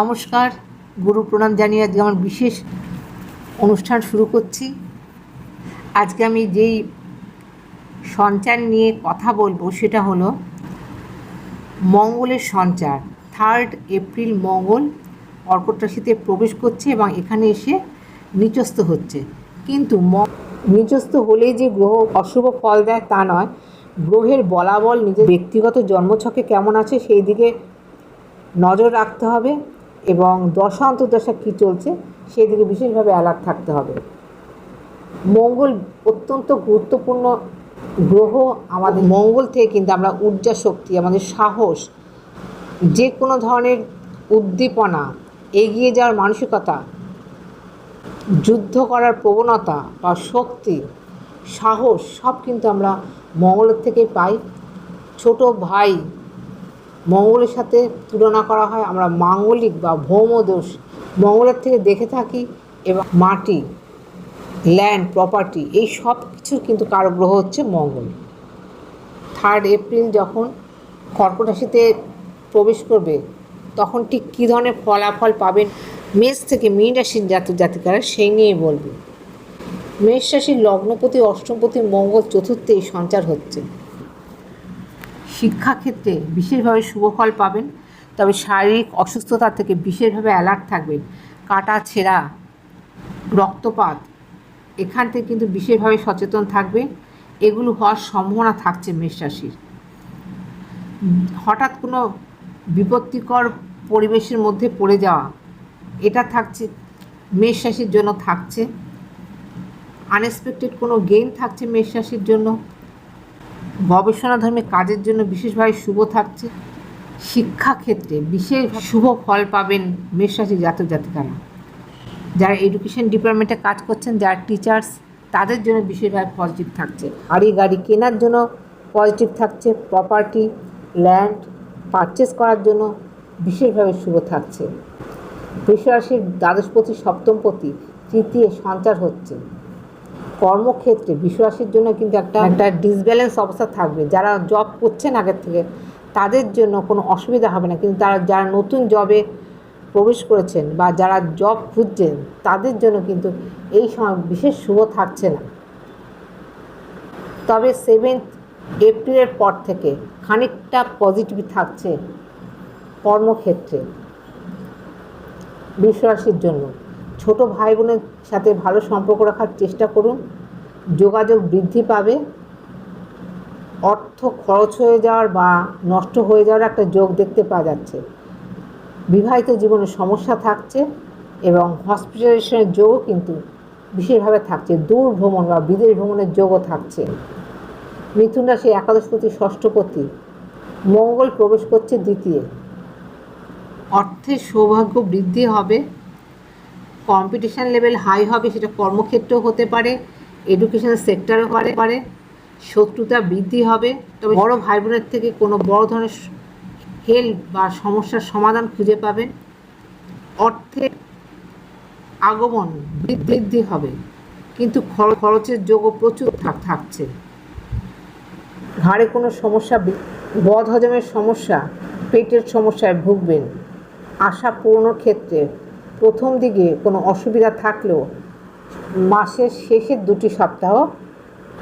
নমস্কার, গুরু প্রণাম জানিয়ে আজকে আমার বিশেষ অনুষ্ঠান শুরু করছি। আজকে আমি যেই সঞ্চার নিয়ে কথা বলব সেটা হলো মঙ্গলের সঞ্চার। থার্ড এপ্রিল মঙ্গল কর্কট রাশিতে প্রবেশ করছে এবং এখানে এসে নিচস্থ হচ্ছে। কিন্তু নিচস্থ হলেই যে গ্রহ অশুভ ফল দেয় তা নয়, গ্রহের বলাবল নিজের ব্যক্তিগত জন্মছকে কেমন আছে সেই দিকে নজর রাখতে হবে। এবং দশা অন্তর্দশা কী চলছে সেই দিকে বিশেষভাবে অ্যালার্ট থাকতে হবে। মঙ্গল অত্যন্ত গুরুত্বপূর্ণ গ্রহ আমাদের মঙ্গল থেকে কিন্তু আমরা ঊর্জা শক্তি, আমাদের সাহস, যে কোনো ধরনের উদ্দীপনা এগিয়ে যাওয়ার মানসিকতা, যুদ্ধ করার প্রবণতা বা শক্তি, সাহস সব কিন্তু আমরা মঙ্গলের থেকেই পাই। ছোট ভাই মঙ্গলের সাথে তুলনা করা হয়, আমরা মাঙ্গলিক বা ভৌমদোষ মঙ্গলের থেকে দেখে থাকি এবং মাটি ল্যান্ড প্রপার্টি এই সব কিছুর কিন্তু কারক গ্রহ হচ্ছে মঙ্গল। থার্ড এপ্রিল যখন কর্কট রাশিতে প্রবেশ করবে, তখন ঠিক কী ধরনের ফলাফল পাবেন মেষ থেকে মীন রাশির জাতক জাতিকারা, সেই নিয়েই বলবে। মেষ রাশির লগ্নপতি, অষ্টমপতি, মঙ্গল চতুর্থে সঞ্চার হচ্ছে। শিক্ষাক্ষেত্রে বিশেষভাবে শুভ ফল পাবেন, তবে শারীরিক অসুস্থতা থেকে বিশেষভাবে অ্যালার্ট থাকবেন। কাটা, ছেঁড়া, রক্তপাত, এখান থেকে কিন্তু বিশেষভাবে সচেতন থাকবে এগুলো হওয়ার সম্ভাবনা থাকছে মেষ রাশির। হঠাৎ কোনো বিপত্তিকর পরিবেশের মধ্যে পড়ে যাওয়া, এটা থাকছে, মেষ রাশির জন্য থাকছে। আনএক্সপেক্টেড কোনো গেইন থাকছে মেষ রাশির জন্য। গবেষণাধর্মী কাজের জন্য বিশেষভাবে শুভ থাকছে। শিক্ষাক্ষেত্রে বিশেষ শুভ ফল পাবেন মেষরাশি জাতক জাতিকারা। যারা এডুকেশন ডিপার্টমেন্টে কাজ করছেন, যারা টিচার্স তাদের জন্য বিশেষভাবে পজিটিভ থাকছে। গাড়ি গাড়ি কেনার জন্য পজিটিভ থাকছে। প্রপার্টি ল্যান্ড পারচেস করার জন্য বিশেষভাবে শুভ থাকছে। বৃষরাশির দ্বাদশপতি সপ্তমপতি তৃতীয় সঞ্চার হচ্ছে। কর্মক্ষেত্রে বিশ্বরাশির জন্য কিন্তু একটা একটা ডিসব্যালেন্স অবস্থা থাকবে। যারা জব করছেন আগের থেকে তাদের জন্য কোনো অসুবিধা হবে না। কিন্তু তারা যারা নতুন জবে প্রবেশ করেছেন বা যারা জব খুঁজছেন তাদের জন্য কিন্তু এই সময় বিশেষ শুভ থাকছে না। তবে সেভেন্থ এপ্রিলের পর থেকে খানিকটা পজিটিভ থাকছে কর্মক্ষেত্রে বিশ্বরাশির জন্য। ছোট ভাই বোনের সাথে ভালো সম্পর্ক রাখার চেষ্টা করুন। যোগাযোগ বৃদ্ধি পাবে। অর্থ খরচ হয়ে যাওয়ার বা নষ্ট হয়ে যাওয়ার একটা যোগ দেখতে পাওয়া যাচ্ছে। বিবাহিত জীবনে সমস্যা থাকছে এবং হসপিটালাইজেশনের যোগও কিন্তু বিশেষভাবে থাকছে। দূর ভ্রমণ বা বিদেশ ভ্রমণের যোগও থাকছে। মিথুন রাশি একাদশপতি ষষ্ঠপতি মঙ্গল প্রবেশ করছে দ্বিতীয়। অর্থের সৌভাগ্য বৃদ্ধি হবে। কম্পিটিশান লেভেল হাই হবে, সেটা কর্মক্ষেত্রেও হতে পারে এডুকেশন সেক্টরও পারে পারে, শত্রুতা বৃদ্ধি হবে। তবে বড় ভাই বোনের থেকে কোনো বড় ধরনের হেল্প বা সমস্যার সমাধান খুঁজে পাবেন। অর্থে আগমন বৃদ্ধি হবে, কিন্তু খর- খরচের যোগও প্রচুর থাকছে। ঘাড়ে কোনো সমস্যা বদ হজমের সমস্যা, পেটের সমস্যায় ভুগবেন। আশা পূর্ণর ক্ষেত্রে প্রথম দিকে কোনো অসুবিধা থাকলেও মাসের শেষের দুটি সপ্তাহ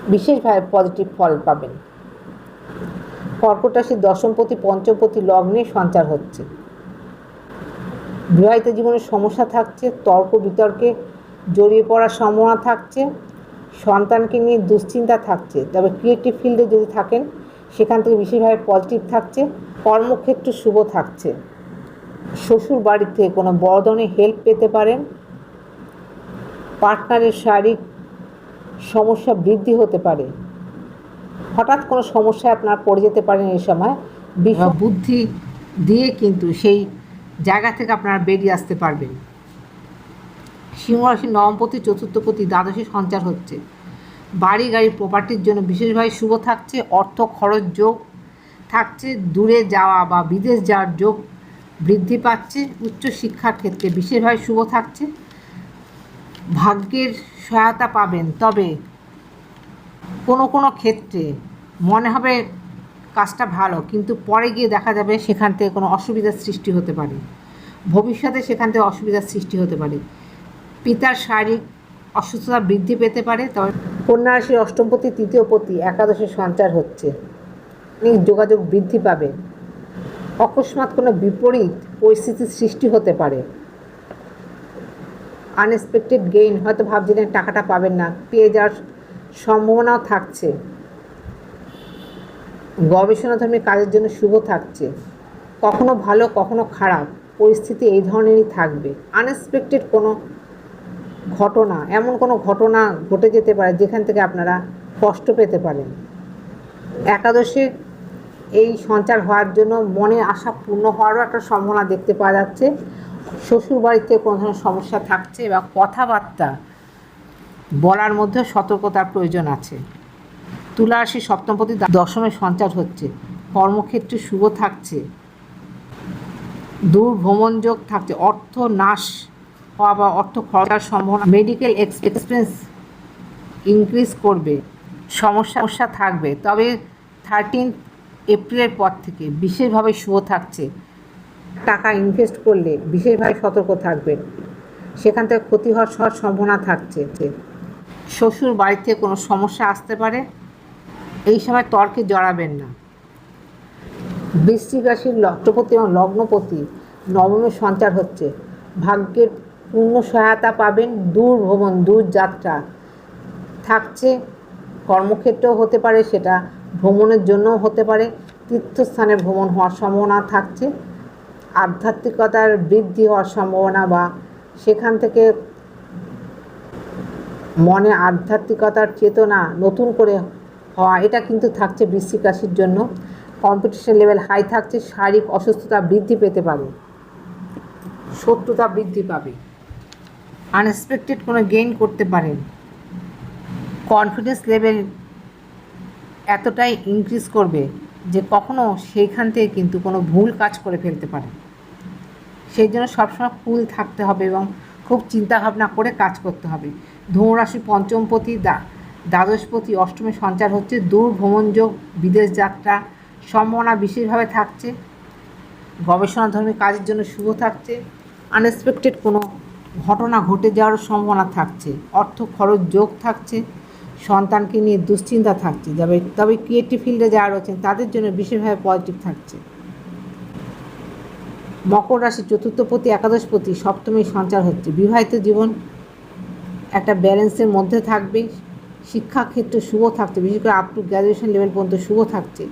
বিশেষভাবে পজিটিভ ফল পাবেন। কর্কট রাশির দশমপতি, পঞ্চমপতি লগ্নে সঞ্চার হচ্ছে। বিবাহিত জীবনে সমস্যা থাকছে, তর্ক বিতর্কে জড়িয়ে পড়ার সম্ভাবনা থাকছে, সন্তানকে নিয়ে দুশ্চিন্তা থাকছে। তবে ক্রিয়েটিভ ফিল্ডে যদি থাকেন, সেখান থেকে বিশেষভাবে পজিটিভ থাকছে, কর্মক্ষেত্র শুভ থাকছে। শ্বশুর বাড়ির থেকে কোনো বড় ধরনের হেল্প পেতে পারেন? পার্টনারের শারীরিক সমস্যা বৃদ্ধি হতে পারে। হঠাৎ কোনো সমস্যায় আপনার পড়ে যেতে পারেন এই সময়। বুদ্ধি দিয়ে কিন্তু সেই জায়গা থেকে আপনারা বেরিয়ে আসতে পারবেন। সিংহরাশি নবমপতি চতুর্থপতি দ্বাদশী সঞ্চার হচ্ছে। বাড়ি গাড়ি প্রপার্টির জন্য বিশেষভাবে শুভ থাকছে, অর্থ খরচ যোগ থাকছে, দূরে যাওয়া বা বিদেশ যাওয়ার যোগ বৃদ্ধি পাচ্ছে, উচ্চ শিক্ষার ক্ষেত্রে বিশেষভাবে শুভ থাকছে। ভাগ্যের সহায়তা পাবেন, তবে কোনো কোনো ক্ষেত্রে মনে হবে কাজটা ভালো, কিন্তু পরে গিয়ে দেখা যাবে সেখান থেকে কোনো অসুবিধার সৃষ্টি হতে পারে। ভবিষ্যতে সেখান থেকে অসুবিধার সৃষ্টি হতে পারে। পিতার শারীরিক অসুস্থতা বৃদ্ধি পেতে পারে, তবে কন্যা অষ্টমপতি তৃতীয় পতি একাদশে সঞ্চার হচ্ছে। যোগাযোগ বৃদ্ধি পাবে। অকস্মাৎ কোনো বিপরীত পরিস্থিতির সৃষ্টি হতে পারে। আনএক্সপেক্টেড গেইন, হয়তো ভাবছিলেন টাকাটা পাবেন না, পেয়ে যাওয়ার সম্ভাবনাও থাকছে। গবেষণাধর্মী কাজের জন্য শুভ থাকছে। কখনো ভালো, কখনো খারাপ, পরিস্থিতি এই ধরনেরই থাকবে। আনএক্সপেক্টেড কোনো ঘটনা, এমন কোনো ঘটনা ঘটে যেতে পারে যেখান থেকে আপনারা কষ্ট পেতে পারেন। একাদশে এই সঞ্চার হওয়ার জন্য মনের আশা পূর্ণ হওয়ারও একটা সম্ভাবনা দেখতে পাওয়া যাচ্ছে। শ্বশুরবাড়িতে কোনো ধরনের সমস্যা থাকছে বা কথাবার্তা বলার মধ্যে সতর্কতার প্রয়োজন আছে। তুলা রাশি সপ্তমপতি দশমে সঞ্চার হচ্ছে। কর্মক্ষেত্রে শুভ থাকছে। দূর ভ্রমণ যোগ থাকছে। অর্থ নাশ হওয়া বা অর্থ খরচার সম্ভাবনা মেডিকেল এক্সপেন্স ইনক্রিজ করবে। সমস্যা সমস্যা থাকবে। তবে থার্টিন এপ্রিলের পর থেকে বিশেষভাবে শুভ থাকছে। টাকা ইনভেস্ট করলে বিশেষভাবে সতর্ক থাকবেন সেখান থেকে ক্ষতি হওয়ার সব সম্ভাবনা থাকছে। শ্বশুর বাড়িতে কোনো সমস্যা আসতে পারে? এই সময় তর্কে জড়াবেন না। বৃশ্চিক রাশির লগ্নপতি এবং লগ্নপতি নবমে সঞ্চার হচ্ছে। ভাগ্যের পূর্ণ সহায়তা পাবেন দূর ভ্রমণ, দূর যাত্রা। থাকছে কর্মক্ষেত্রেও হতে পারে সেটা। ভ্রমণের জন্যও হতে পারে। তীর্থস্থানে ভ্রমণ হওয়ার সম্ভাবনা থাকছে। আধ্যাত্মিকতার বৃদ্ধি হওয়ার সম্ভাবনা বা সেখান থেকে মনে আধ্যাত্মিকতার চেতনা নতুন করে হওয়া, এটা কিন্তু থাকছে বৃশ্চিক রাশির জন্য। কম্পিটিশন লেভেল হাই থাকছে, শারীরিক অসুস্থতা বৃদ্ধি পেতে পারে। শত্রুতা বৃদ্ধি পাবে। আনএক্সপেক্টেড কোনো গেইন করতে পারেন কনফিডেন্স লেভেল এতটাই ইনক্রিজ করবে যে কখনো সেইখান থেকে কিন্তু কোনো ভুল কাজ করে ফেলতে পারে। সেই জন্য সবসময় কুল থাকতে হবে এবং খুব চিন্তাভাবনা করে কাজ করতে হবে। ধনুরাশি পঞ্চমপতি, দা, দ্বাদশপতি, অষ্টমে সঞ্চার হচ্ছে, দূর ভ্রমণযোগ বিদেশ যাত্রা, সম্ভাবনা বিশেষভাবে থাকছে গবেষণাধর্মী কাজের জন্য শুভ থাকছে আনএক্সপেক্টেড কোনো ঘটনা ঘটে যাওয়ার সম্ভাবনা থাকছে, অর্থ খরচ যোগ থাকছে সন্তানকে নিয়ে দুশ্চিন্তা থাকছে যাবে তবে ক্রিয়েটিভ ফিল্ডে যারা রয়েছেন, তাদের জন্য বিশেষভাবে পজিটিভ থাকছে। মকর রাশি চতুর্থ প্রতি একাদশ প্রতি সপ্তমী সঞ্চার হচ্ছে। বিবাহিত জীবন একটা ব্যালেন্সের মধ্যে থাকবে। শিক্ষাক্ষেত্রে শুভ থাকছে, বিশেষ করে আপ টু গ্র্যাজুয়েশন লেভেল পর্যন্ত শুভ থাকছে।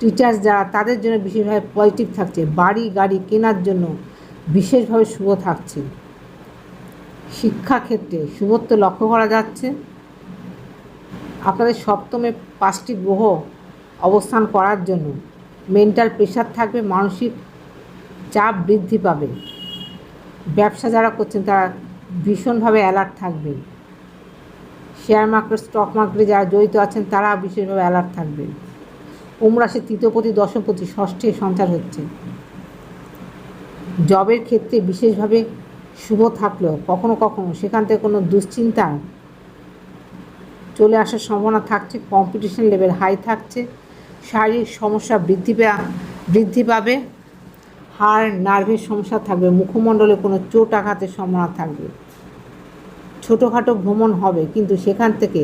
টিচার্স যারা, তাদের জন্য বিশেষভাবে পজিটিভ থাকছে। বাড়ি, গাড়ি কেনার জন্য বিশেষভাবে শুভ থাকছে। শিক্ষাক্ষেত্রে শুভত্ব লক্ষ্য করা যাচ্ছে। আপনাদের সপ্তমে পাঁচটি গ্রহ অবস্থান করার জন্য মেন্টাল প্রেশার থাকবে, মানসিক চাপ বৃদ্ধি পাবে। ব্যবসা যারা করছেন তারা ভীষণভাবে অ্যালার্ট থাকবে। শেয়ার মার্কেট স্টক মার্কেটে যারা জড়িত আছেন তারা বিশেষভাবে অ্যালার্ট থাকবে। কুমরাশি তৃতীয়পতি দশমপতি ষষ্ঠে সঞ্চার হচ্ছে। জবের ক্ষেত্রে বিশেষভাবে শুভ থাকলেও কখনো কখনো সেখান থেকে কোনো দুশ্চিন্তা চলে আসার সম্ভাবনা থাকছে কম্পিটিশন লেভেল হাই থাকছে, শারীরিক সমস্যা বৃদ্ধি বৃদ্ধি পাবে, হাড়, নার্ভের সমস্যা থাকবে, মুখমণ্ডলে কোনো চোট আঘাতের সম্ভাবনা থাকবে। ছোটোখাটো ভ্রমণ হবে, কিন্তু সেখান থেকে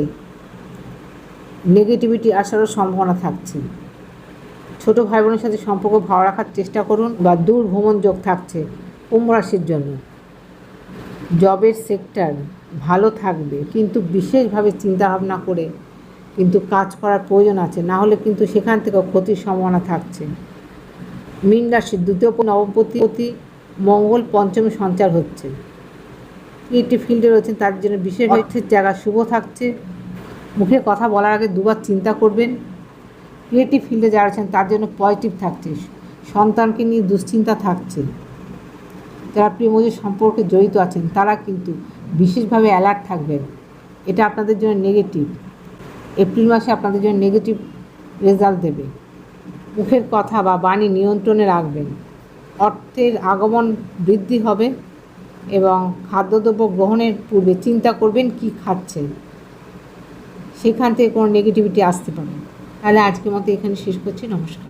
নেগেটিভিটি আসারও সম্ভাবনা থাকছে। ছোট ভাই বোনের সাথে সম্পর্ক ভালো রাখার চেষ্টা করুন বা দূর ভ্রমণ যোগ থাকছে, কুম্ভ রাশির জন্য। জবের সেক্টর ভালো থাকবে, কিন্তু বিশেষভাবে চিন্তাভাবনা করে কিন্তু কাজ করার প্রয়োজন আছে, না হলে কিন্তু সেখান থেকেও ক্ষতির সম্ভাবনা থাকছে। মীন রাশির দ্বিতীয় নবপতি মঙ্গল পঞ্চমে সঞ্চার হচ্ছে। ক্রিয়েটিভ ফিল্ডে রয়েছেন, তার জন্য বিশেষ অর্থের জায়গা শুভ থাকছে। মুখে কথা বলার আগে দুবার চিন্তা করবেন। ক্রিয়েটিভ ফিল্ডে যারা আছেন, তার জন্য পজিটিভ থাকছে। সন্তানকে নিয়ে দুশ্চিন্তা থাকছে। যারা প্রেমজের সম্পর্কে জড়িত আছেন, তারা কিন্তু বিশেষভাবে অ্যালার্ট থাকবেন। এটা আপনাদের জন্য নেগেটিভ এপ্রিল মাসে আপনাদের জন্য নেগেটিভ রেজাল্ট দেবে। মুখের কথা বা বাণী নিয়ন্ত্রণে রাখবেন। অর্থের আগমন বৃদ্ধি হবে এবং খাদ্যদ্রব্য গ্রহণের পূর্বে চিন্তা করবেন কি খাচ্ছেন। সেখান থেকে কোনো নেগেটিভিটি আসতে পারে। তাহলে আজকের মতো এখানে শেষ করছি। নমস্কার।